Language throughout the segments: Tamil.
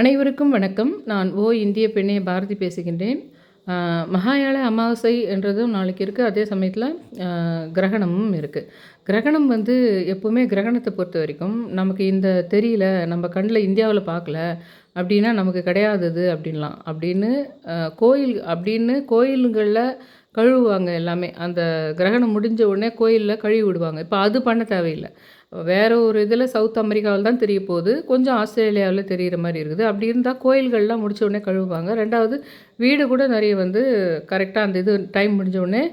அனைவருக்கும் வணக்கம். நான் ஓ இந்திய பெண்ணே பாரதி பேசுகின்றேன். மகாயாள அமாவாசை என்றதும் நாளைக்கு இருக்குது அதே சமயத்தில் கிரகணமும் இருக்குது கிரகணம் வந்து எப்போவுமே கிரகணத்தை பொறுத்த வரைக்கும் நமக்கு இந்த தெரியல நம்ம கண்ணில் இந்தியாவில் பார்க்கல அப்படின்னா நமக்கு கிடையாதது அப்படின்லாம். அப்படின்னு கோயில் அப்படின்னு கோயில்களில் கழுவுவாங்க எல்லாமே. அந்த கிரகணம் முடிஞ்ச உடனே கோயிலில் கழுவி விடுவாங்க. இப்போ அது பண்ண தேவையில்லை. வேறு ஒரு இதில் சவுத் அமெரிக்காவில் தான் தெரிய போகுது. கொஞ்சம் ஆஸ்திரேலியாவில் தெரிகிற மாதிரி இருக்குது. அப்படி இருந்தால் கோயில்கள்லாம் முடிச்ச உடனே கழுவுவாங்க. ரெண்டாவது வீடு கூட நிறைய வந்து கரெக்டாக அந்த இது டைம் முடிஞ்ச உடனே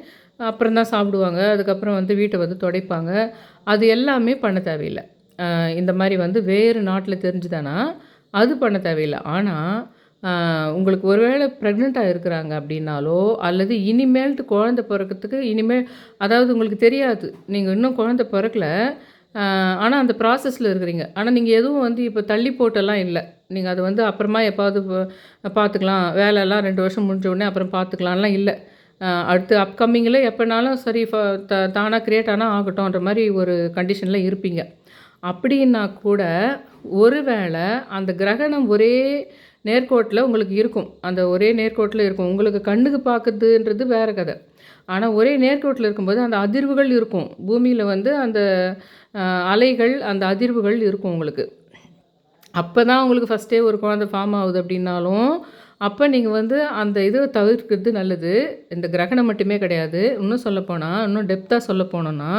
அப்புறம் தான் சாப்பிடுவாங்க. அதுக்கப்புறம் வந்து வீட்டை வந்து துடைப்பாங்க. அது எல்லாமே பண்ண தேவையில்லை. இந்த மாதிரி வந்து வேறு நாட்டில் தெரிஞ்சுதானா? அது பண்ண தேவையில்லை. ஆனால் உங்களுக்கு ஒருவேளை ப்ரெக்னெண்ட்டாக இருக்கிறாங்க அப்படின்னாலோ அல்லது இனிமேல்ட்டு குழந்தை பிறக்கிறதுக்கு இனிமேல் அதாவது உங்களுக்கு தெரியாது. நீங்கள் இன்னும் குழந்தை பிறக்கல. ஆனால் அந்த ப்ராசஸில் இருக்கிறீங்க. ஆனால் நீங்கள் எதுவும் வந்து இப்போ தள்ளி போட்டெல்லாம் இல்லை. நீங்கள் அது வந்து அப்புறமா எப்பாவது பார்த்துக்கலாம் வேலைலாம் ரெண்டு வருஷம் முடிஞ்ச உடனே அப்புறம் பார்த்துக்கலாம்லாம் இல்லை. அடுத்து அப்கமிங்கில் எப்போனாலும் சரி த தானாக க்ரியேட் ஆனால் ஆகட்டும்ன்ற மாதிரி ஒரு கண்டிஷனில் இருப்பீங்க. அப்படின்னா கூட ஒருவேளை அந்த கிரகணம் ஒரே நேர்கோட்டில் உங்களுக்கு இருக்கும். அந்த ஒரே நேர்கோட்டில் இருக்கும். உங்களுக்கு கண்ணுக்கு பார்க்குதுன்றது வேறு கதை. ஆனால் ஒரே நேர்கோட்டில் இருக்கும்போது அந்த அதிர்வுகள் இருக்கும். பூமியில் வந்து அந்த அலைகள் அந்த அதிர்வுகள் இருக்கும் உங்களுக்கு. அப்போ தான் உங்களுக்கு ஃபஸ்ட்டே ஒரு குழந்தை ஃபார்ம் ஆகுது அப்படின்னாலும் அப்போ நீங்கள் வந்து அந்த இதை தவிர்க்கிறது நல்லது. இந்த கிரகணம் மட்டுமே கிடையாது. இன்னும் சொல்லப்போனால் இன்னும் டெப்த்தாக சொல்ல போனோன்னா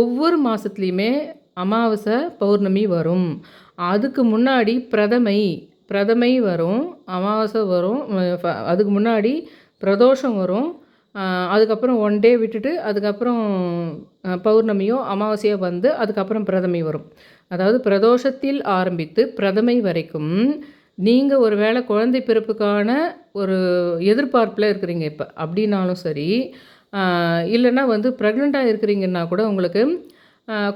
ஒவ்வொரு மாதத்துலேயுமே அமாவாசை பௌர்ணமி வரும். அதுக்கு முன்னாடி பிரதமை பிரதமை வரும் அமாவாசை வரும் அதுக்கு முன்னாடி பிரதோஷம் வரும் அதுக்கப்புறம் ஒன் டே விட்டுட்டு அதுக்கப்புறம் பௌர்ணமியோ அமாவாசையோ வந்து அதுக்கப்புறம் பிரதமை வரும். அதாவது பிரதோஷத்தில் ஆரம்பித்து பிரதமை வரைக்கும் நீங்கள் ஒரு வேளை குழந்தை பிறப்புக்கான ஒரு எதிர்பார்ப்பில் இருக்கிறீங்க இப்போ அப்படின்னாலும் சரி இல்லைன்னா வந்து ப்ரெக்னெண்ட்டாக இருக்கிறீங்கன்னா கூட உங்களுக்கு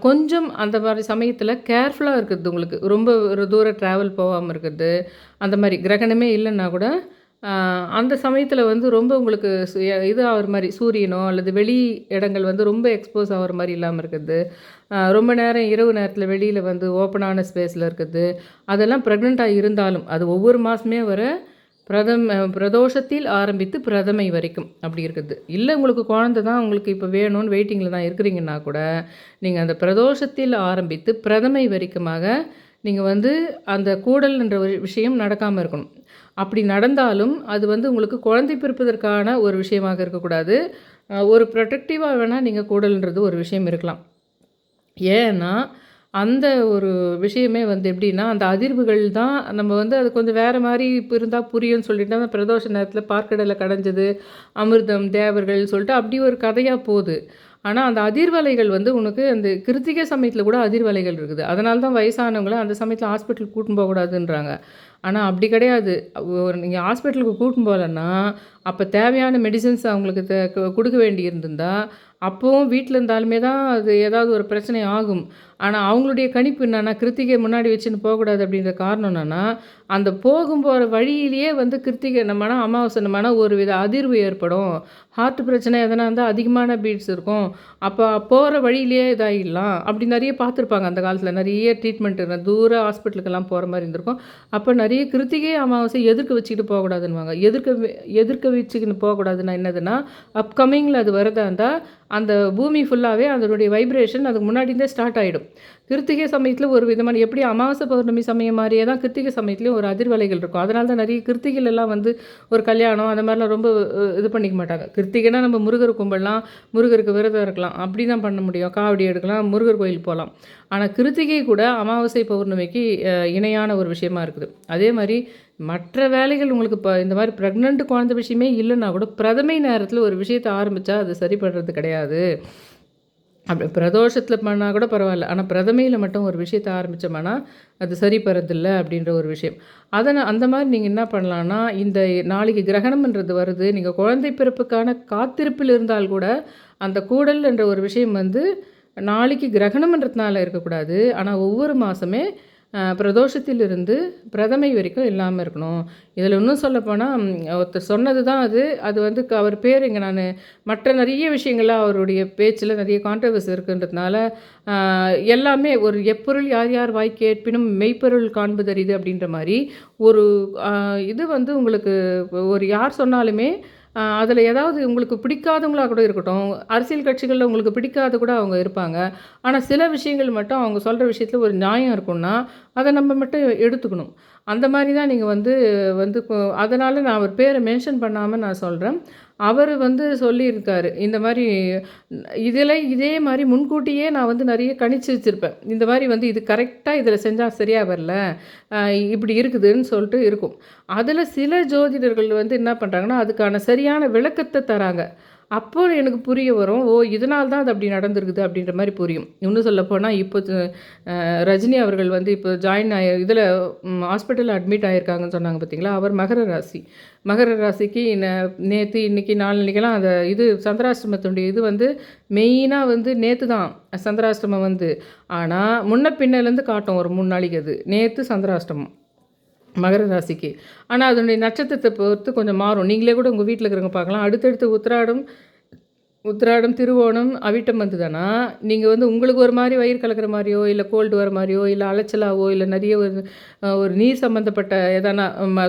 கொஞ்சம் அந்த மாதிரி சமயத்தில் கேர்ஃபுல்லாக இருக்கிறது உங்களுக்கு. ரொம்ப ஒரு தூரம் ட்ராவல் போகாமல் இருக்கிறது அந்த மாதிரி. கிரகணமே இல்லைன்னா கூட அந்த சமயத்தில் வந்து ரொம்ப உங்களுக்கு சு- இது ஆகிற மாதிரி சூரியனோ அல்லது வெளி இடங்கள் வந்து ரொம்ப எக்ஸ்போஸ் ஆகிற மாதிரி இல்லாமல் இருக்குது. ரொம்ப நேரம் இரவு நேரத்தில் வெளியில் வந்து ஓப்பனான ஸ்பேஸில் இருக்குது. அதெல்லாம் ப்ரெக்னெண்ட்டாக இருந்தாலும் அது ஒவ்வொரு மாதமே வர பிரதம பிரதோஷத்தில் ஆரம்பித்து பிரதமை வரைக்கும் அப்படி இருக்குது. இல்லை உங்களுக்கு குழந்தை தான் உங்களுக்கு இப்போ வேணும்னு வெயிட்டிங்கில் தான் இருக்கிறீங்கன்னா கூட நீங்கள் அந்த பிரதோஷத்தில் ஆரம்பித்து பிரதமை வரைக்குமாக நீங்கள் வந்து அந்த கூடல்ன்ற ஒரு விஷயம் நடக்காமல் இருக்கணும். அப்படி நடந்தாலும் அது வந்து உங்களுக்கு குழந்தை பிறப்பதற்கான ஒரு விஷயமாக இருக்கக்கூடாது. ஒரு ப்ரொடெக்டிவாக வேணால் நீங்கள் கூடல்ன்றது ஒரு விஷயம் இருக்கலாம். ஏன்னா அந்த ஒரு விஷயமே வந்து எப்படின்னா அந்த அதிர்வுகள் தான் நம்ம வந்து அது கொஞ்சம் வேறு மாதிரி இப்போ இருந்தால் புரியும்னு சொல்லிட்டு அந்த பிரதோஷ நேரத்தில் பார்க்கடலை கடைஞ்சது அமிர்தம் தேவர்கள் சொல்லிட்டு அப்படி ஒரு கதையாக போகுது. ஆனால் அந்த அதிர்வலைகள் வந்து உனக்கு அந்த கிருத்திகை சமயத்தில் கூட அதிர்வலைகள் இருக்குது. அதனால தான் வயசானவங்கள அந்த சமயத்தில் ஹாஸ்பிட்டலுக்கு கூட்டின்னு போகக்கூடாதுன்றாங்க. ஆனால் அப்படி கிடையாது. ஒரு நீங்கள் ஹாஸ்பிட்டலுக்கு கூட்டின்னு போகலன்னா அப்போ தேவையான மெடிசன்ஸ் அவங்களுக்கு தே கொடுக்க வேண்டி இருந்திருந்தால் அப்போவும் வீட்டில் இருந்தாலுமே தான் அது ஏதாவது ஒரு பிரச்சனை ஆகும். ஆனால் அவங்களுடைய கணிப்பு என்னென்னா கிருத்திகை முன்னாடி வச்சுன்னு போகக்கூடாது அப்படின்ற காரணம் என்னென்னா அந்த போகும் போகிற வழியிலேயே வந்து கிருத்திகை நம்மனா அமாவாசை நம்மனா ஒரு வித அதிர்வு ஏற்படும். ஹார்ட் பிரச்சனை எதனா இருந்தால் அதிகமான பீட்ஸ் இருக்கும். அப்போ போகிற வழியிலேயே இதாகிடலாம் அப்படி நிறைய பார்த்துருப்பாங்க அந்த காலத்தில். நிறைய ட்ரீட்மெண்ட் தூர ஹாஸ்பிட்டலுக்கெல்லாம் போகிற மாதிரி இருந்திருக்கும். அப்போ நிறைய கிருத்திகை அமாவாசை எதிர்க்க வச்சுக்கிட்டு போகக்கூடாதுன்னுவாங்க. எதிர்க்க எதிர்க்க வச்சுக்கின்னு போகக்கூடாதுன்னா என்னதுன்னா அப்கமிங்கில் அது வரதா இருந்தால் அந்த பூமி ஃபுல்லாகவே அதனுடைய வைப்ரேஷன் அதுக்கு முன்னாடி இருந்தே ஸ்டார்ட் ஆகிடும் கிருத்திகை சமயத்தில் ஒரு விதமான எப்படி அமாவாசை பௌர்ணமி சமயம் மாதிரியே தான் கிருத்திகை சமயத்துலேயும் ஒரு அதிர்வலைகள் இருக்கும். அதனால தான் நிறைய கிருத்திகள் எல்லாம் வந்து ஒரு கல்யாணம் அந்த மாதிரிலாம் ரொம்ப இது பண்ணிக்க மாட்டாங்க. கிருத்திகைனா நம்ம முருகர் கும்பிடலாம் முருகருக்கு விரதம் இருக்கலாம். அப்படி தான் பண்ண முடியும். காவடி எடுக்கலாம் முருகர் கோயில் போகலாம். ஆனால் கிருத்திகை கூட அமாவாசை பௌர்ணமிக்கு இணையான ஒரு விஷயமா இருக்குது. அதே மாதிரி மற்ற வேலைகள் உங்களுக்கு இப்போ இந்த மாதிரி ப்ரெக்னென்ட் குழந்தை விஷயமே இல்லைன்னா கூட பிரதமை நேரத்தில் ஒரு விஷயத்தை ஆரம்பித்தா அது சரிப்படுறது கிடையாது. அப்படி பிரதோஷத்தில் பண்ணால் கூட பரவாயில்ல. ஆனால் பிரதமையில் மட்டும் ஒரு விஷயத்தை ஆரம்பித்தோம்னா அது சரி பெறதில்ல அப்படின்ற ஒரு விஷயம். அதை நான் அந்த மாதிரி நீங்கள் என்ன பண்ணலான்னா இந்த நாளைக்கு கிரகணம்ன்றது வருது. நீங்கள் குழந்தை பிறப்புக்கான காத்திருப்பில் இருந்தால் கூட அந்த கூடல் என்ற ஒரு விஷயம் வந்து நாளைக்கு கிரகணம்ன்றதுனால இருக்கக்கூடாது. ஆனால் ஒவ்வொரு மாதமே பிரதோஷத்திலிருந்து பிரதமை வரைக்கும் இல்லாமல் இருக்கணும். இதில் இன்னும் சொல்லப்போனால் ஒருத்தர் சொன்னது தான் அது. அது வந்து க- அவர் பேர் இங்கே நான் மற்ற நிறைய விஷயங்கள்லாம் அவருடைய பேச்சில் நிறைய கான்ட்ரவர்ஸ் இருக்குன்றதுனால எல்லாமே ஒரு எப்பொருள் யார் யார் வாய் கேட்பினும் மெய்ப்பொருள் காண்பதறிது அப்படின்ற மாதிரி ஒரு இது வந்து உங்களுக்கு ஒரு யார் சொன்னாலுமே அதில் ஏதாவது உங்களுக்கு பிடிக்காதவங்களா கூட இருக்கட்டும் அரசியல் கட்சிகளில் உங்களுக்கு பிடிக்காத கூட அவங்க இருப்பாங்க. ஆனால் சில விஷயங்கள் மட்டும் அவங்க சொல்கிற விஷயத்தில் ஒரு நியாயம் இருக்கும்னா அதை நம்ம மட்டும் எடுத்துக்கணும். அந்த மாதிரி தான் நீங்கள் வந்து வந்து அதனால் நான் அவர் பேரை மென்ஷன் பண்ணாமல் நான் சொல்கிறேன் அவர் வந்து சொல்லியிருக்காரு இந்த மாதிரி இதில் இதே மாதிரி முன்கூட்டியே நான் வந்து நிறைய கணிச்சு வச்சுருப்பேன். இந்த மாதிரி வந்து இது கரெக்டாக இதில் செஞ்சால் சரியாக வரல இப்படி இருக்குதுன்னு சொல்லிட்டு இருக்கும். அதில் சில ஜோதிடர்கள் வந்து என்ன பண்ணுறாங்கன்னா அதுக்கான சரியான விளக்கத்தை தராங்க. அப்போ எனக்கு புரிய வரும் ஓ இதனால தான் அது அப்படி நடந்திருக்குது அப்படின்ற மாதிரி புரியும். இன்னும் சொல்லப்போனால் இப்போ ரஜினி அவர்கள் வந்து இப்போ ஜாயின் ஆகி இதில் ஹாஸ்பிட்டலில் அட்மிட் ஆகியிருக்காங்கன்னு சொன்னாங்க பார்த்தீங்களா அவர் மகர ராசி. மகர ராசிக்கு நேற்று இன்னைக்கு நாளைக்கெல்லாம் அந்த இது சந்திராஷ்டிரமத்துடைய இது வந்து மெயினாக வந்து நேற்று தான் சந்திராஷ்டிரமம் வந்து. ஆனால் முன்ன பின்னலேருந்து காட்டும் ஒரு மூணு நாளைக்கு அது. நேற்று சந்திராஷ்டமம் மகர ராசிக்கு. ஆனால் அதனுடைய நட்சத்திரத்தை பொறுத்து கொஞ்சம் மாறும். நீங்களே கூட உங்கள் வீட்டில் இருக்கிறவங்க பார்க்கலாம். அடுத்தடுத்து உத்திராடம் உத்திராடம் திருவோணம் அவிட்டம் வந்துதானா நீங்கள் வந்து உங்களுக்கு ஒரு மாதிரி வயிறு கலக்கிற மாதிரியோ இல்லை கோல்டு வர மாதிரியோ இல்லை அலைச்சலாவோ இல்லை நிறைய ஒரு ஒரு நீர் சம்மந்தப்பட்ட எதனா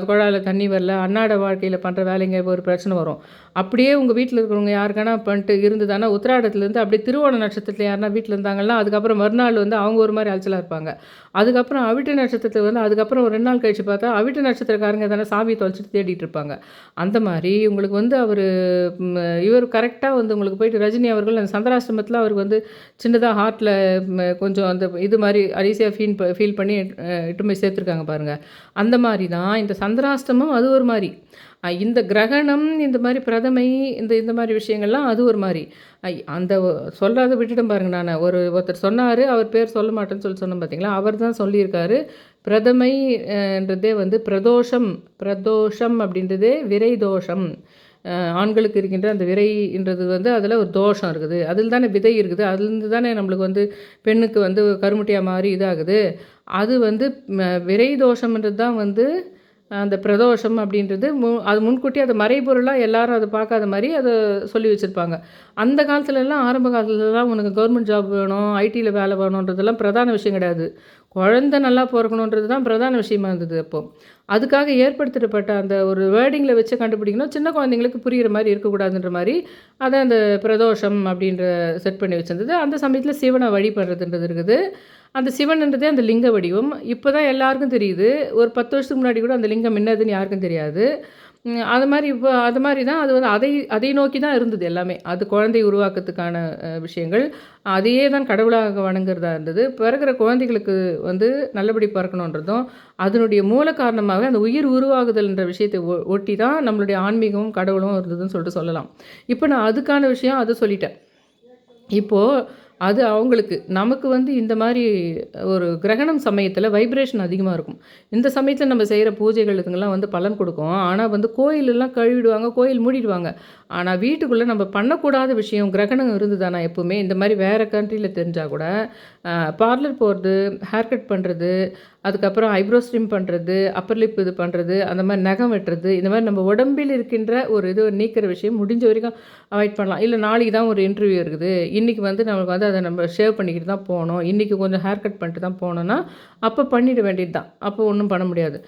குழாயில் தண்ணி வரல அன்னாட வாழ்க்கையில் பண்ணுற வேலைங்க ஒரு பிரச்சனை வரும். அப்படியே உங்கள் வீட்டில் இருக்கிறவங்க யாருக்கானா பண்ணிட்டு இருந்ததானா? உத்திராடத்துலேருந்து அப்படியே திருவோண நட்சத்திரத்தில் யாருனா வீட்டில் இருந்தாங்கன்னா அதுக்கப்புறம் மறுநாள் வந்து அவங்க ஒரு மாதிரி அலைச்சலாக இருப்பாங்க. அதுக்கப்புறம் அவிட்ட நட்சத்திரத்தில் வந்து அதுக்கப்புறம் ஒரு ரெண்டு நாள் கழிச்சு பார்த்தா அவிட்ட நட்சத்திரக்காரங்க எதனா சாமியை தொலைச்சிட்டு தேடிட்டு இருப்பாங்க. அந்த மாதிரி உங்களுக்கு வந்து அவர் இவர் கரெக்டாக வந்து அவங்களுக்கு போயிட்டு ரஜினி அவர்கள் அந்த சந்திராசிரமத்தில் அவருக்கு வந்து சின்னதாக ஹார்ட்டில் கொஞ்சம் அந்த இது மாதிரி அரிசியாக ஃபீல் ஃபீல் பண்ணி இட்டு போய் சேர்த்துருக்காங்க பாருங்கள் அந்த மாதிரி தான் இந்த சந்திராஷ்டமம் அது ஒரு மாதிரி. இந்த கிரகணம் இந்த மாதிரி பிரதமை இந்த இந்த மாதிரி விஷயங்கள்லாம் அது ஒரு மாதிரி. ஐ, அந்த சொல்லாத விட்டுட்டும் பாருங்க நான். ஒரு ஒருத்தர் சொன்னார் அவர் பேர் சொல்ல மாட்டேன்னு சொல்லி சொன்னோம் பார்த்தீங்களா அவர் தான் சொல்லியிருக்காரு. பிரதமை என்றதே வந்து பிரதோஷம் பிரதோஷம் அப்படின்றதே விரை தோஷம் ஆண்களுக்கு இருக்கின்ற அந்த விரைன்றது வந்து அதில் ஒரு தோஷம் இருக்குது. அதில் தானே விதை இருக்குது. அதுலேருந்து தானே நம்மளுக்கு வந்து பெண்ணுக்கு வந்து கருமுட்டியாக மாறி இதாகுது. அது வந்து விரை தோஷம்ன்றது தான் வந்து அந்த பிரதோஷம் அப்படின்றது மு அது முன்கூட்டி அது மறைபொருளாக எல்லாரும் அதை பார்க்காத மாதிரி அதை சொல்லி வச்சுருப்பாங்க. அந்த காலத்துலலாம் ஆரம்ப காலத்துலலாம் உனக்கு கவர்மெண்ட் ஜாப் வேணும் ஐடியில் வேலை வேணுன்றதெல்லாம் பிரதான விஷயம் கிடையாது. குழந்த நல்லா பிறக்கணுன்றது தான் பிரதான விஷயமா இருந்தது அப்போது அதுக்காக ஏற்படுத்தப்பட்ட அந்த ஒரு வேர்டிங்கில் வச்சு கண்டுபிடிக்கணும். சின்ன குழந்தைங்களுக்கு புரிகிற மாதிரி இருக்கக்கூடாதுன்ற மாதிரி அதை அந்த பிரதோஷம் அப்படின்ற செட் பண்ணி வச்சுருந்தது. அந்த சமயத்தில் சிவனை வழிபடுறதுன்றது இருக்குது. அந்த சிவன்ன்றதே அந்த லிங்க வடிவம். இப்போ தான் எல்லாருக்கும் தெரியுது. ஒரு பத்து வருஷத்துக்கு முன்னாடி கூட அந்த லிங்கம் என்னதுன்னு யாருக்கும் தெரியாது. அது மாதிரி இப்போ அது மாதிரி தான் அது வந்து அதை அதை நோக்கி தான் இருந்தது எல்லாமே. அது குழந்தை உருவாக்கத்துக்கான விஷயங்கள். அதையே தான் கடவுளாக வணங்குறதா இருந்தது. பிறகுற குழந்தைகளுக்கு வந்து நல்லபடி பிறக்கணுன்றதும் அதனுடைய மூல காரணமாகவே அந்த உயிர் உருவாகுதல்ன்ற விஷயத்தை ஒ- ஒட்டி தான் நம்மளுடைய ஆன்மீகமும் கடவுளும் இருந்ததுன்னு சொல்லிட்டு சொல்லலாம். இப்போ நான் அதுக்கான விஷயம் அதை சொல்லிட்டேன். இப்போது அது அவங்களுக்கு நமக்கு வந்து இந்த மாதிரி ஒரு கிரகணம் சமயத்தில் வைப்ரேஷன் அதிகமாக இருக்கும். இந்த சமயத்தில் நம்ம செய்கிற பூஜைகளுக்குலாம் வந்து பலன் கொடுக்கும். ஆனால் வந்து கோயிலெல்லாம் கழுவிடுவாங்க கோயில் மூடிடுவாங்க. ஆனால் வீட்டுக்குள்ளே நம்ம பண்ணக்கூடாத விஷயம் கிரகணம் இருந்ததுதானா எப்போவுமே? இந்த மாதிரி வேறு கண்ட்ரியில் தெரிஞ்சால் கூட பார்லர் போகிறது ஹேர் கட் பண்ணுறது அதுக்கப்புறம் ஐப்ரோ ஸ்ட்ரிம் பண்ணுறது அப்பர் லிப் இது பண்ணுறது அந்த மாதிரி நகம் வெட்டுறது இந்த மாதிரி நம்ம உடம்பில் இருக்கின்ற ஒரு இது நீக்கிற விஷயம் முடிஞ்ச வரைக்கும் அவாய்ட் பண்ணலாம். இல்லை நாளைக்கு தான் ஒரு இன்டர்வியூ இருக்குது. இன்றைக்கி வந்து நம்மளுக்கு வந்து அதை நம்ம ஷேவ் பண்ணிக்கிட்டு தான் போகணும். இன்றைக்கி கொஞ்சம் ஹேர் கட் பண்ணிட்டு தான் போனோன்னா அப்போ பண்ணிட வேண்டியது தான். அப்போ ஒன்றும் பண்ண முடியாது.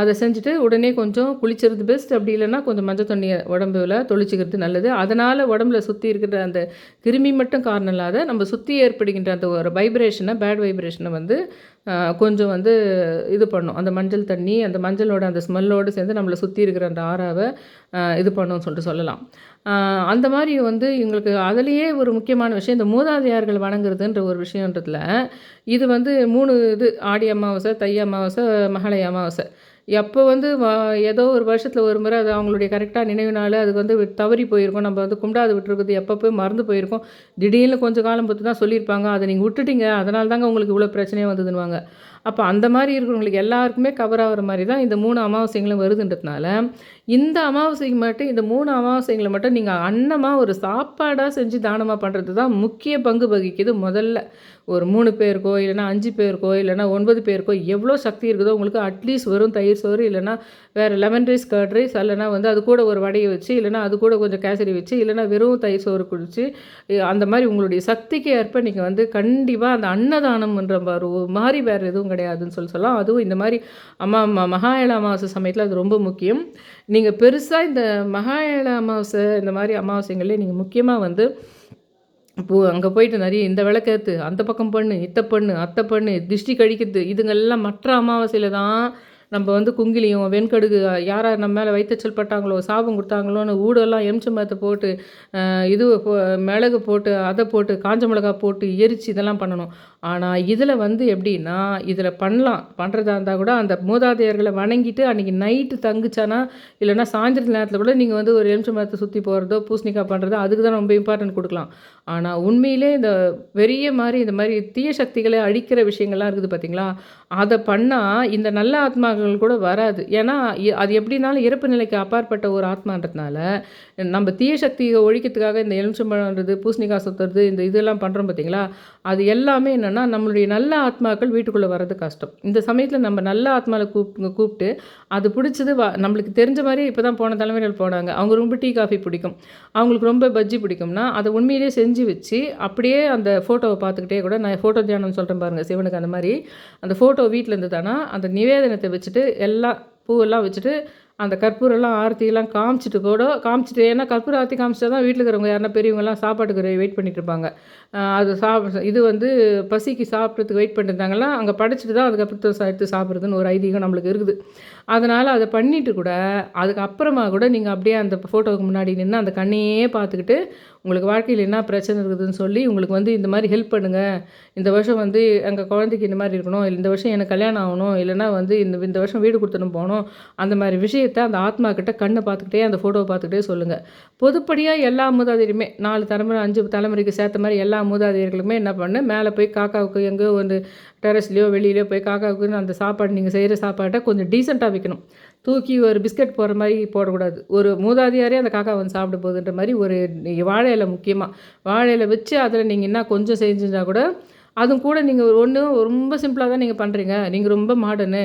அதை செஞ்சுட்டு உடனே கொஞ்சம் குளிச்சிறது பெஸ்ட் அப்படி இல்லைன்னா கொஞ்சம் மஞ்சள் தண்ணியை உடம்புல தொளிச்சிக்கிறது நல்லது. அதனால் உடம்புல சுற்றி இருக்கிற அந்த கிருமி மட்டும் காரணம் இல்லாத நம்ம சுற்றி ஏற்படுகின்ற அந்த ஒரு வைப்ரேஷனை பேட் வைப்ரேஷனை வந்து கொஞ்சம் வந்து இது பண்ணும். அந்த மஞ்சள் தண்ணி அந்த மஞ்சளோட அந்த ஸ்மெல்லோடு சேர்ந்து நம்மளை சுற்றி இருக்கிற அந்த ஆறாவை இது பண்ணும்னு சொல்லிட்டு சொல்லலாம். அந்த மாதிரி வந்து எங்களுக்கு அதுலேயே ஒரு முக்கியமான விஷயம் இந்த மூதாதையார்கள் வணங்குறதுன்ற ஒரு விஷயன்றதுல இது வந்து மூணு இது ஆடி அமாவாசை தை அமாவாசை மகளை அமாவாசை. எப்போ வந்து ஏதோ ஒரு வருஷத்தில் ஒரு முறை அது அவங்களுடைய கரெக்டாக நினைவு நாள் அதுக்கு வந்து தவறி போயிருக்கோம். நம்ம வந்து கும்பிடாது விட்டுருக்குது எப்போ போய் மறந்து போயிருக்கோம். திடீர்னு கொஞ்சம் காலம் பார்த்து தான் சொல்லியிருப்பாங்க. அதை நீங்கள் விட்டுட்டீங்க. அதனால தாங்க உங்களுக்கு இவ்வளோ பிரச்சனையே வந்ததுன்னுவாங்க. அப்போ அந்த மாதிரி இருக்கிறவங்களுக்கு எல்லாருக்குமே கவர் ஆகிற மாதிரி தான் இந்த மூணு அமாவாசைகளும் வருதுன்றதுனால இந்த அமாவாசைக்கு மட்டும் இந்த மூணு அமாவாசைகளை மட்டும் நீங்கள் அன்னமாக ஒரு சாப்பாடாக செஞ்சு தானமாக பண்ணுறது தான் முக்கிய பங்கு வகிக்குது முதல்ல. ஒரு மூணு பேருக்கோ இல்லைனா அஞ்சு பேருக்கோ இல்லைனா ஒன்பது பேருக்கோ எவ்வளோ சக்தி இருக்குதோ உங்களுக்கு அட்லீஸ்ட் வெறும் தயிர் சோறு இல்லைனா வேறு லெமன் ரைஸ் கர்ட் ரைஸ் இல்லைனா வந்து அது கூட ஒரு வடையை வச்சு இல்லைனா அது கூட கொஞ்சம் கேசரி வச்சு இல்லைனா வெறும் தயிர் சோறு குடிச்சு அந்த மாதிரி உங்களுடைய சக்திக்கு ஏற்ப நீங்கள் வந்து கண்டிப்பாக அந்த அன்னதானம்ன்ற ஒரு மாதிரி வேறு எதுவும் கிடையாதுன்னு சொல்லி சொல்லலாம். அதுவும் இந்த மாதிரி அம்மா மகாயள அமாவாசை சமயத்தில் அது ரொம்ப முக்கியம். நீங்கள் பெருசாக இந்த மகாயள அமாவாசை இந்த மாதிரி அமாவாசைங்களே நீங்கள் முக்கியமாக வந்து பூ அங்கே போயிட்டு நிறைய இந்த விளக்கேற்று அந்த பக்கம் பண்ணு இத்த பண்ணு அத்தை பண்ணு திருஷ்டி கழிக்கிறது இதுங்கெல்லாம் மற்ற அமாவாசையில் தான் நம்ம வந்து குங்கிலியும் வெண்கடுகு யாரார் நம்ம மேலே வைத்தச்சல் பட்டாங்களோ சாபம் கொடுத்தாங்களோன்னு ஊடெல்லாம் எம்ச்சம் மரத்தை போட்டு இது மிளகு போட்டு அதை போட்டு காஞ்ச மிளகா போட்டு எரித்து இதெல்லாம் பண்ணணும். ஆனால் இதில் வந்து எப்படின்னா இதில் பண்ணலாம். பண்ணுறதா இருந்தால் கூட அந்த மூதாதையர்களை வணங்கிட்டு அன்றைக்கி நைட்டு தங்குச்சானா இல்லைனா சாயந்தர நேரத்தில் கூட நீங்கள் வந்து ஒரு எலுமிச்சை மரத்தை சுற்றி போகிறதோ பூசணிக்காய் பண்ணுறதோ அதுக்கு தான் ரொம்ப இம்பார்ட்டன்ட் கொடுக்கலாம். ஆனால் உண்மையிலே இந்த பெரிய மாதிரி இந்த மாதிரி தீய சக்திகளை அழிக்கிற விஷயங்கள்லாம் இருக்குது பார்த்தீங்களா அதை பண்ணால் இந்த நல்ல ஆத்மாக்கள் கூட வராது. ஏன்னா அது எப்படினாலும் இறப்பு நிலைக்கு அப்பாற்பட்ட ஒரு ஆத்மான்றதுனால நம்ம தீய சக்தியை ஒழிக்கிறதுக்காக இந்த எலுமிச்சம்பழம்ன்றது பூசணிக்காய் சுற்றுறது இந்த இதெல்லாம் பண்ணுறோம் பார்த்தீங்களா அது எல்லாமே என்னென்னா நம்மளுடைய நல்ல ஆத்மாக்கள் வீட்டுக்குள்ளே வர்றது கஷ்டம். இந்த சமயத்தில் நம்ம நல்ல ஆத்மாவில் கூப் கூப்பிட்டு அது பிடிச்சது வ நம்மளுக்கு தெரிஞ்ச மாதிரி இப்போ தான் போன தலைமுறையில் போனாங்க. அவங்க ரொம்ப டீ காஃபி பிடிக்கும். அவங்களுக்கு ரொம்ப பஜ்ஜி பிடிக்கும்னா அதை உண்மையிலேயே செஞ்சு வச்சு அப்படியே அந்த ஃபோட்டோவை பார்த்துக்கிட்டே கூட நான் ஃபோட்டோ தியானம் சொல்கிறேன் பாருங்கள் சிவனுக்கு அந்த மாதிரி. அந்த ஃபோட்டோ வீட்டில் இருந்து தானே அந்த நிவேதனத்தை வச்சுட்டு எல்லாம் பூவெல்லாம் வச்சுட்டு அந்த கற்பூரெல்லாம் ஆரத்தியெல்லாம் காமிச்சிட்டு கூட காமிச்சிட்டு ஏன்னா கற்பூர ஆரத்தி காமிச்சா தான் வீட்டில் இருக்கிறவங்க யாருன்னா பெரியவங்கலாம் சாப்பாட்டுக்கு வெயிட் பண்ணிட்டு இருப்பாங்க அது சாப் இது வந்து பசிக்கு சாப்பிட்றதுக்கு வெயிட் பண்ணிருந்தாங்களா அங்கே படைச்சிட்டு தான் அதுக்கப்புறம் எடுத்து சாப்பிட்றதுன்னு ஒரு ஐதீகம் நம்மளுக்கு இருக்குது. அதனால் அதை பண்ணிவிட்டு கூட அதுக்கப்புறமா கூட நீங்கள் அப்படியே அந்த ஃபோட்டோவுக்கு முன்னாடி நின்று அந்த கண்ணையே பார்த்துக்கிட்டு உங்களுக்கு வாழ்க்கையில் என்ன பிரச்சனை இருக்குதுன்னு சொல்லி உங்களுக்கு வந்து இந்த மாதிரி ஹெல்ப் பண்ணுங்கள் இந்த வருஷம் வந்து எங்கள் குழந்தைக்கு இந்த மாதிரி இருக்கணும். இல்லை இந்த வருஷம் எனக்கு கல்யாணம் ஆகணும். இல்லைனா வந்து இந்த இந்த வருஷம் வீடு கொடுத்துன்னு போகணும். அந்த மாதிரி விஷயத்தை அந்த ஆத்மா கிட்ட கண்ணை பார்த்துக்கிட்டே அந்த ஃபோட்டோவை பார்த்துக்கிட்டே சொல்லுங்கள் பொதுப்படியாக எல்லா மூதாதையுமே நாலு தலைமுறை அஞ்சு தலைமுறைக்கு சேர்த்த மாதிரி எல்லா மூதாதையர்களுமே என்ன பண்ணு? மேலே போய் காக்காவுக்கு எங்கேயோ வந்து டெரஸ்லேயோ வெளியிலையோ போய் காக்காவுக்குன்னு அந்த சாப்பாடு நீங்கள் செய்கிற சாப்பாட்டை கொஞ்சம் டீசெண்டாக வைக்கணும். தூக்கி ஒரு பிஸ்கட் போடுற மாதிரி போடக்கூடாது. ஒரு மூதாதியாரே அந்த காக்கா வந்து சாப்பிட போகுதுன்ற மாதிரி ஒரு வாழை முக்கியமாக வாழையில வச்சு அதில் நீங்கள் என்ன கொஞ்சம் செஞ்சுருந்தா கூட அதுவும் கூட நீங்கள் ஒன்று ரொம்ப சிம்பிளாக தான் நீங்கள் பண்ணுறீங்க நீங்கள் ரொம்ப மாடர்னு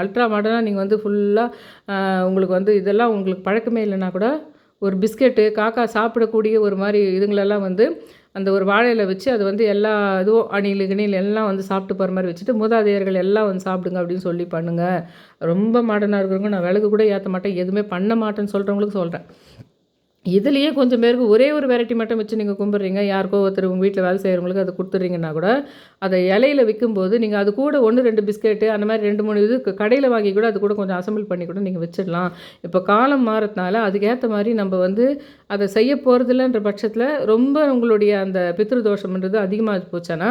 அல்ட்ரா மாடர்னாக நீங்கள் வந்து ஃபுல்லாக உங்களுக்கு வந்து இதெல்லாம் உங்களுக்கு பழக்கமே இல்லைன்னா கூட ஒரு பிஸ்கெட்டு காக்கா சாப்பிடக்கூடிய ஒரு மாதிரி இதுங்களெல்லாம் வந்து அந்த ஒரு வாழையில் வச்சு அது வந்து எல்லா இதுவும் அணில் கிணில் எல்லாம் வந்து சாப்பிட்டு போகிற மாதிரி வச்சுட்டு மூதாதையர்கள் எல்லாம் வந்து சாப்பிடுங்க அப்படின்னு சொல்லி பண்ணுங்கள் ரொம்ப மாடனாக இருக்கிறவங்க நான் விளக்கு கூட ஏற்ற மாட்டேன். எதுவுமே பண்ண மாட்டேன்னு சொல்கிறவங்களுக்கு சொல்கிறேன் இதுலேயே கொஞ்சம் பேருக்கு ஒரே ஒரு வெரைட்டி மட்டும் வச்சு நீங்கள் கும்பிட்றீங்க யாருக்கோ ஒருத்தர் உங்கள் வீட்டில் வேலை செய்கிறவங்களுக்கு அதை கொடுத்துட்றீங்கன்னா கூட அதை இலையில் விற்கும்போது நீங்கள் அது கூட ஒன்று ரெண்டு பிஸ்கெட்டு அந்த மாதிரி ரெண்டு மூணு இது கடையில் வாங்கி கூட அது கூட கொஞ்சம் அசம்பிள் பண்ணி கூட நீங்கள் வச்சிடலாம். இப்போ காலம் மாறதுனால அதுக்கேற்ற மாதிரி நம்ம வந்து அதை செய்ய போகிறதில்லன்ற பட்சத்தில் ரொம்ப உங்களுடைய அந்த பித்ரு தோஷம்ன்றது அதிகமாக போச்சுன்னா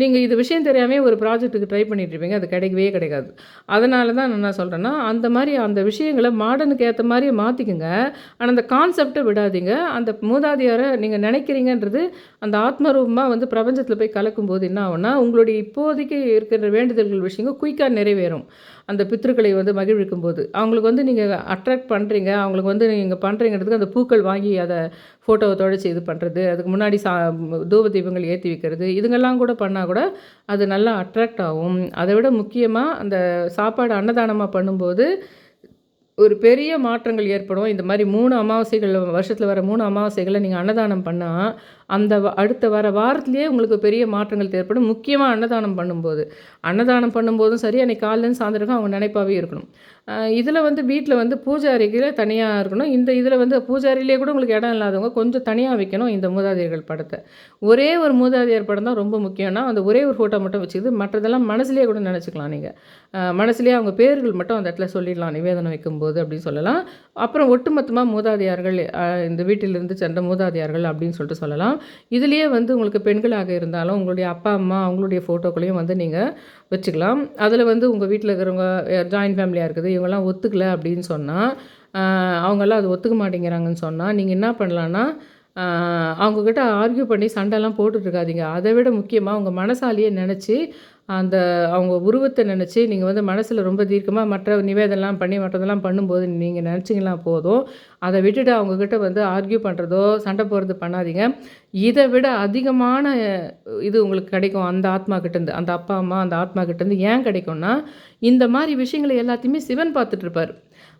நீங்கள் இது விஷயம் தெரியாமல் ஒரு ப்ராஜெக்ட்டுக்கு ட்ரை பண்ணிகிட்ருப்பீங்க அது கிடைக்கவே கிடைக்காது. அதனால தான் நான் என்ன சொல்கிறேன்னா அந்த மாதிரி அந்த விஷயங்களை மாடர்னுக்கு ஏற்ற மாதிரியே மாற்றிக்குங்க ஆனால் அந்த கான்செப்டை விடாதீங்க. அந்த மூதாதியாரை நீங்கள் நினைக்கிறீங்கன்றது அந்த ஆத்மரூபமாக வந்து பிரபஞ்சத்தில் போய் கலக்கும்போது என்ன ஆகும்னா உங்களுடைய இப்போதைக்கு இருக்கிற வேண்டுதல்கள் விஷயங்கள் குயிக்காக நிறைவேறும். அந்த பித்ருக்களை வந்து மகிழ்விக்கும் போது அவங்களுக்கு வந்து நீங்கள் அட்ராக்ட் பண்ணுறீங்க அவங்களுக்கு வந்து நீங்கள் பண்ணுறீங்கிறதுக்கு அந்த பூக்கள் வாங்கி அதை ஃபோட்டோவை தொடச்சி இது பண்ணுறது அதுக்கு முன்னாடி சா தூப தீபங்கள் ஏற்றி வைக்கிறது. இதுங்கெல்லாம் கூட பண்ணால் கூட அது நல்லா அட்ராக்ட் ஆகும். அதை விட முக்கியமாக அந்த சாப்பாடு அன்னதானமாக பண்ணும்போது ஒரு பெரிய மாற்றங்கள் ஏற்படும். இந்த மாதிரி மூணு அமாவாசைகள் வருஷத்தில் வர மூணு அமாவாசைகளை நீங்கள் அன்னதானம் பண்ணால் அந்த அடுத்த வர வாரத்துலேயே உங்களுக்கு பெரிய மாற்றங்கள் ஏற்படும் முக்கியமாக அன்னதானம் பண்ணும்போது. அன்னதானம் பண்ணும்போதும் சரி அன்றைக்கி காலையிலேருந்து சாயந்தரம் அவங்க நினைப்பாகவே இருக்கணும். இதில் வந்து வீட்டில் வந்து பூஜாரிகளே தனியாக இருக்கணும். இந்த இதில் வந்து பூஜாரிலேயே கூட உங்களுக்கு இடம் இல்லாதவங்க கொஞ்சம் தனியாக வைக்கணும் இந்த மூதாதையர்கள் படத்தை. ஒரே ஒரு மூதாதையர் படம் தான் ரொம்ப முக்கியம்னா அந்த ஒரே ஒரு ஃபோட்டோ மட்டும் வச்சுக்கிது மற்றதெல்லாம் மனசுலேயே கூட நினச்சிக்கலாம் நீங்கள் மனசுலேயே அவங்க பேர்கள் மட்டும் அந்த இடத்துல சொல்லிடலாம். நிவேதனம் வைக்கும்போது அப்படின்னு சொல்லலாம். அப்புறம் ஒட்டுமொத்தமாக மூதாதையார்கள் இந்த வீட்டிலிருந்து சென்ற மூதாதையார்கள் அப்படின்னு சொல்லிட்டு சொல்லலாம். இதுலேயே வந்து உங்களுக்கு பெண்களாக இருந்தாலும் உங்களுடைய அப்பா அம்மா அவங்களுடைய ஃபோட்டோக்களையும் வந்து நீங்கள் வச்சுக்கலாம். அதில் வந்து உங்கள் வீட்டில் இருக்கிறவங்க ஜாயின்ட் ஃபேமிலியாக இருக்குது இவங்கெல்லாம் ஒத்துக்கலை அப்படின்னு சொன்னால் அவங்கெல்லாம் அது ஒத்துக்க மாட்டேங்கிறாங்கன்னு சொன்னால் நீங்கள் என்ன பண்ணலான்னா அவங்கக்கிட்ட ஆர்கியூ பண்ணி சண்டைலாம் போட்டுட்ருக்காதீங்க அதை விட முக்கியமாக உங்கள் மனசாலேயே நினச்சி அந்த அவங்க உருவத்தை நினச்சி நீங்கள் வந்து மனசில் ரொம்ப தீர்க்கமாக மற்ற நிவேதனலாம் பண்ணி மற்றதெல்லாம் பண்ணும்போது நீங்கள் நினச்சிங்கன்னா போதும். அதை விட்டுட்டு அவங்கக்கிட்ட வந்து ஆர்கியூ பண்ணுறதோ சண்டை போகிறது பண்ணாதீங்க. இதை விட அதிகமான இது உங்களுக்கு கிடைக்கும் அந்த ஆத்மா கிட்டேருந்து அந்த அப்பா அம்மா அந்த ஆத்மா கிட்டேருந்து ஏன் கிடைக்கும்னா இந்த மாதிரி விஷயங்களை எல்லாத்தையுமே சிவன் பார்த்துட்ருப்பார்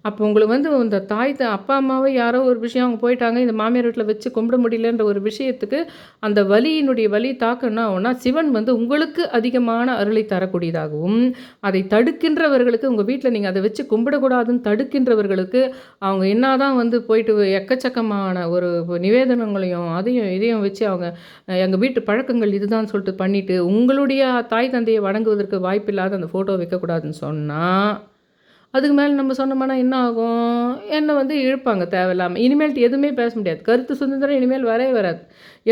அப்போ உங்களுக்கு வந்து இந்த தாய் த அப்பா அம்மாவை யாரோ ஒரு விஷயம் அவங்க போயிட்டாங்க இந்த மாமியார் வீட்டில் வச்சு கும்பிட முடியலன்ற ஒரு விஷயத்துக்கு அந்த வலியினுடைய வலி தாக்கம்னா ஒன்றா சிவன் வந்து உங்களுக்கு அதிகமான அருளை தரக்கூடியதாகவும் அதை தடுக்கின்றவர்களுக்கு உங்கள் வீட்டில் நீங்கள் அதை வச்சு கும்பிடக்கூடாதுன்னு தடுக்கின்றவர்களுக்கு அவங்க என்ன தான் வந்து போயிட்டு எக்கச்சக்கமான ஒரு நிவேதனங்களையும் அதையும் இதையும் வச்சு அவங்க எங்கள் வீட்டு பழக்கங்கள் இதுதான் சொல்லிட்டு பண்ணிவிட்டு உங்களுடைய தாய் தந்தையை வணங்குவதற்கு வாய்ப்பில்லாத அந்த ஃபோட்டோ வைக்கக்கூடாதுன்னு சொன்னால் அதுக்கு மேலே நம்ம சொன்னோம்னா என்ன ஆகும்? என்னை வந்து இழுப்பாங்க தேவையில்லாமல் இனிமேல்ட்டு எதுவுமே பேச முடியாது. கருத்து சுதந்திரம் இனிமேல் வரவே வராது.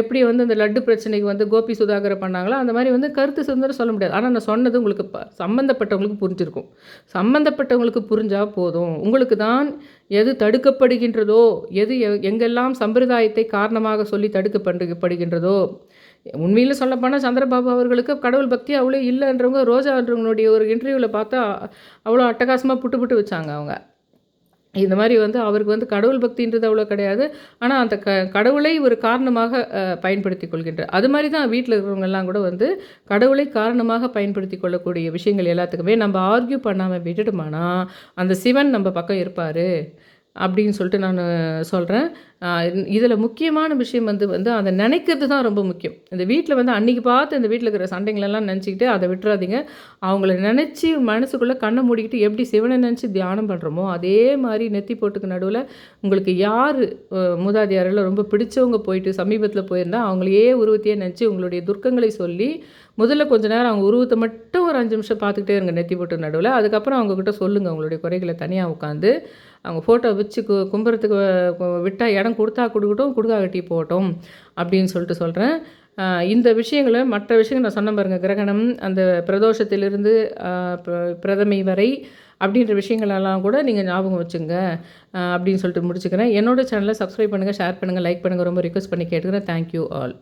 எப்படி வந்து அந்த லட்டு பிரச்சனைக்கு வந்து கோபி சுதாகரை பண்ணாங்களோ அந்த மாதிரி வந்து கருத்து சுதந்திரம் சொல்ல முடியாது. ஆனால் நான் சொன்னது உங்களுக்கு சம்மந்தப்பட்டவங்களுக்கு புரிஞ்சிருக்கும். சம்மந்தப்பட்டவங்களுக்கு புரிஞ்சால் போதும். உங்களுக்கு தான் எது தடுக்கப்படுகின்றதோ எது எங்கெல்லாம் சம்பிரதாயத்தை காரணமாக சொல்லி தடுக்கப்படுகின்றதோ உண்மையில் சொல்லப்போனால் சந்திரபாபு அவர்களுக்கு கடவுள் பக்தி அவ்வளோ இல்லைன்றவங்க ரோஜான்றவங்களுடைய ஒரு இன்டர்வியூவில் பார்த்தா அவ்வளோ அட்டகாசமாக புட்டு புட்டு வச்சாங்க அவங்க. இந்த மாதிரி வந்து அவருக்கு வந்து கடவுள் பக்தின்றது அவ்வளோ கிடையாது. ஆனால் அந்த க கடவுளை ஒரு காரணமாக பயன்படுத்தி கொள்கின்ற அது மாதிரி தான் வீட்டில் இருக்கிறவங்கெல்லாம் கூட வந்து கடவுளை காரணமாக பயன்படுத்தி கொள்ளக்கூடிய விஷயங்கள் எல்லாத்துக்குமே நம்ம ஆர்கியூ பண்ணாமல் விட்டுடுமானா அந்த சிவன் நம்ம பக்கம் இருப்பார். அப்படின்னு சொல்லிட்டு நான் சொல்கிறேன் இதில் முக்கியமான விஷயம் வந்து வந்து அதை நினைக்கிறது தான் ரொம்ப முக்கியம். இந்த வீட்டில் வந்து அன்றைக்கி பார்த்து இந்த வீட்டில் இருக்கிற சண்டைங்களெல்லாம் நினச்சிக்கிட்டு அதை விட்டுறாதீங்க. அவங்கள நினச்சி மனசுக்குள்ளே கண்ணை மூடிக்கிட்டு எப்படி சிவனை நினச்சி தியானம் பண்ணுறோமோ அதே மாதிரி நெத்தி போட்டுக்கு நடுவில் உங்களுக்கு யார் மூதாதியாரில் ரொம்ப பிடிச்சவங்க போயிட்டு சமீபத்தில் போயிருந்தால் அவங்களையே உருவத்தையே நினச்சி உங்களுடைய துர்க்கங்களை சொல்லி முதல்ல கொஞ்ச நேரம் அவங்க உருவத்தை மட்டும் ஒரு அஞ்சு நிமிஷம் பார்த்துக்கிட்டே இருங்க நெத்தி போட்டு நடுவில். அதுக்கப்புறம் அவங்கக்கிட்ட சொல்லுங்கள் அவங்களுடைய குறைகளை தனியாக உட்காந்து அவங்க ஃபோட்டோ வச்சு கு கும்புறத்துக்கு விட்டால் இடம் கொடுத்தா கொடுக்கட்டும் கட்டி போகட்டும் அப்படின்னு சொல்லிட்டு சொல்கிறேன் இந்த விஷயங்களை மற்ற விஷயங்கள் நான் சொன்ன பாருங்கள் கிரகணம் அந்த பிரதோஷத்திலிருந்து பிரதமை வரை அப்படின்ற விஷயங்களெல்லாம் கூட நீங்கள் ஞாபகம் வச்சுங்க அப்படின்னு சொல்லிட்டு முடிச்சுக்கிறேன். என்னோடய சேனலை சப்ஸ்கிரைப் பண்ணுங்கள் ஷேர் பண்ணுங்கள் லைக் பண்ணுங்கள் ரொம்ப ரிக்வஸ்ட் பண்ணி கேட்டுக்கிறேன். Thank you all